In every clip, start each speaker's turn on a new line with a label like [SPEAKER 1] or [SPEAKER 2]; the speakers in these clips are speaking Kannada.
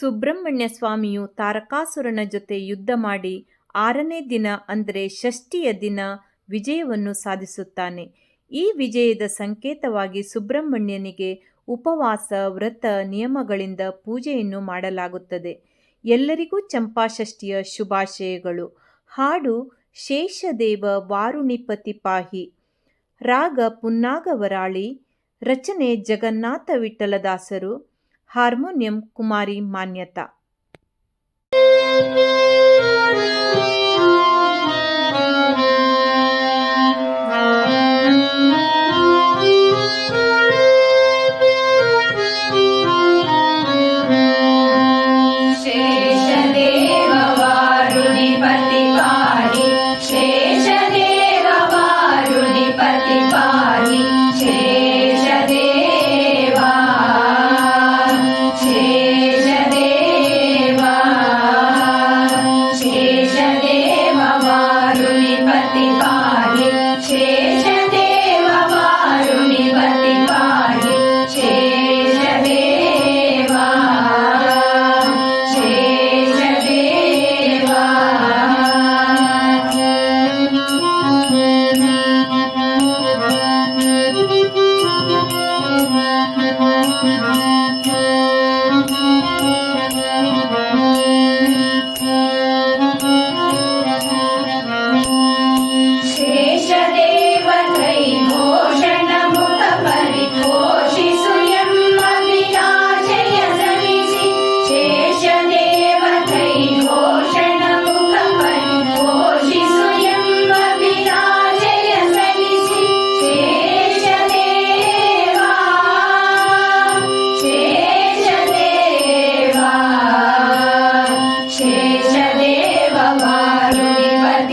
[SPEAKER 1] ಸುಬ್ರಹ್ಮಣ್ಯ ಸ್ವಾಮಿಯು ತಾರಕಾಸುರನ ಜೊತೆ ಯುದ್ಧ ಮಾಡಿ ಆರನೇ ದಿನ ಅಂದರೆ ಷಷ್ಠಿಯ ದಿನ ವಿಜಯವನ್ನು ಸಾಧಿಸುತ್ತಾನೆ. ಈ ವಿಜಯದ ಸಂಕೇತವಾಗಿ ಸುಬ್ರಹ್ಮಣ್ಯನಿಗೆ ಉಪವಾಸ, ವ್ರತ, ನಿಯಮಗಳಿಂದ ಪೂಜೆಯನ್ನು ಮಾಡಲಾಗುತ್ತದೆ. ಎಲ್ಲರಿಗೂ ಚಂಪಾಷಷ್ಠಿಯ ಶುಭಾಶಯಗಳು. ಹಾಡು ಶೇಷದೇವ ವಾರುಣಿಪತಿ ಪಾಹಿ. ರಾಗ ಪುನ್ನಾಗವರಾಳಿ ರಚನೆ ಜಗನ್ನಾಥ ವಿಠಲದಾಸರು.
[SPEAKER 2] हारमोनियम कुमारी मान्यता।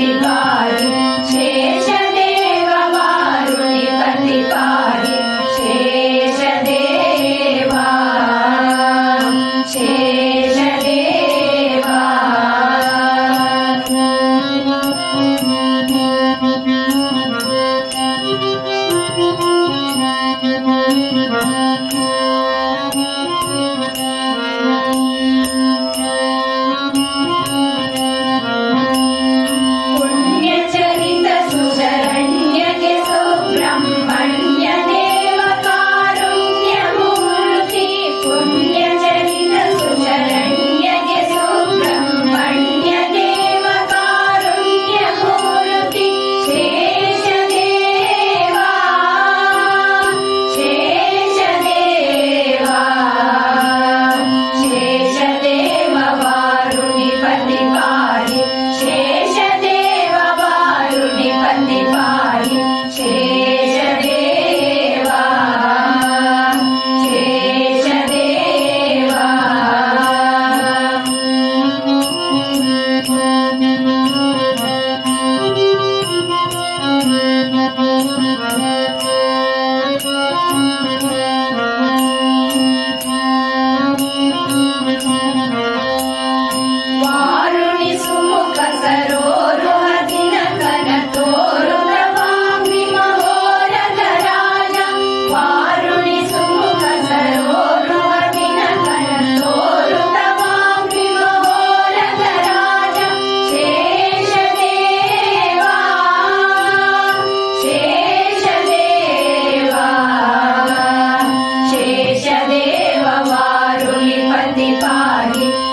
[SPEAKER 2] love. Di 衣